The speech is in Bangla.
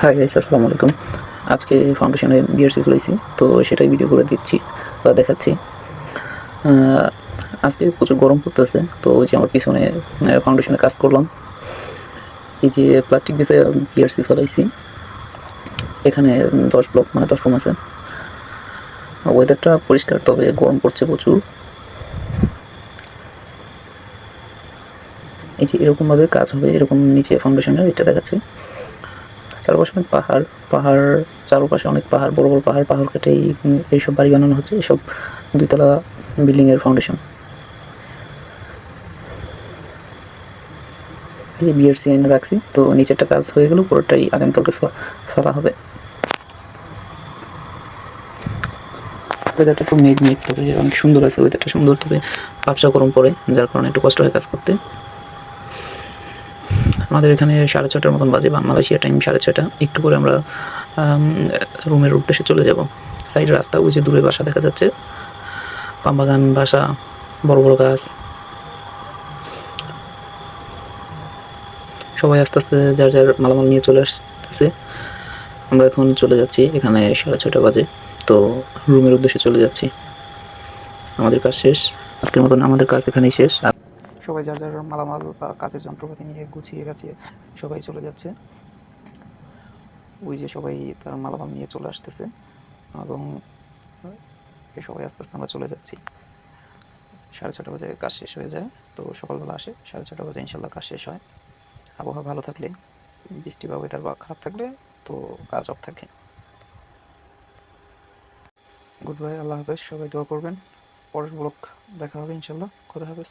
হাই গাইস, আসসালামু আলাইকুম। আজকে ফাউন্ডেশনে বিআরসি খুলেছি তো সেটাই ভিডিও করে দিচ্ছি বা দেখাচ্ছি। আজকে প্রচুর গরম পড়তেছে, তো ওই যে আমার পিছনে ফাউন্ডেশনে কাজ করলাম। এই যে প্লাস্টিক বিষয়ে বিআরসি ফেলাইছি এখানে দশ ব্লক মানে দশ রুম আছে। ওয়েদারটা পরিষ্কার, তবে গরম পড়ছে প্রচুর। এই যে এরকমভাবে কাজ হবে, এরকম নিচে ফাউন্ডেশনের এটা দেখাচ্ছে। চারপাশে অনেক পাহাড় পাহাড় চারপাশে অনেক পাহাড়, বড় বড় পাহাড় পাহাড় কেটেই এইসব বাড়ি বানানো হচ্ছে, এসব দুইতলা বিল্ডিংয়ের ফাউন্ডেশন এই যে বিআরসি এনে রাখছি তো নিচেরটা কাজ হয়ে গেল, পুরোটাই আগামীকালকে ফেলা হবে। ওয়েদারটা একটু মেঘ মেঘ তবে অনেক সুন্দর আছে ওয়েদারটা সুন্দর, তবে ব্যবসা গরম পড়ে, যার কারণে একটু কষ্ট হয় কাজ করতে। আমাদের এখানে সাড়ে ছটার মতন বাজে মালয়েশিয়া টাইম সাড়ে ছটা একটু করে আমরা রুমের উদ্দেশ্যে চলে যাব। সাইডে রাস্তা, ওই যে দূরে বাসা দেখা যাচ্ছে। পামবাগান বাসা, বড় বড় গাছ। সবাই আস্তে আস্তে যার যার মালামাল নিয়ে চলে আসতেছে। আমরা এখন চলে যাচ্ছি, এখানে সাড়ে ছটা বাজে। তো রুমের উদ্দেশ্যে চলে যাচ্ছি। আমাদের কাজ শেষ। আজকের মতন আমাদের কাজ এখানেই শেষ। সবাই যার যার মালামাল বা কাজের যন্ত্রপাতি নিয়ে গুছিয়ে গেছে সবাই চলে যাচ্ছে। ওই যে সবাই তার মালামাল নিয়ে চলে আসতেছে এবং এই সবাই আস্তে আস্তে আমরা চলে যাচ্ছি। সাড়ে ছটা বাজে কাজ শেষ হয়ে যায়, তো সকালবেলা আসে, সাড়ে ছটা বাজে ইনশাল্লাহ কাজ শেষ হয়। আবহাওয়া ভালো থাকলে, বৃষ্টি বা ওয়েদার বা খারাপ থাকলে তো কাজ অফ থাকে। গুড বাই আল্লাহ হাফেজ, সবাই দোয়া করবেন। পরের ব্লক দেখা হবে ইনশাল্লাহ, খোদা হাফেজ।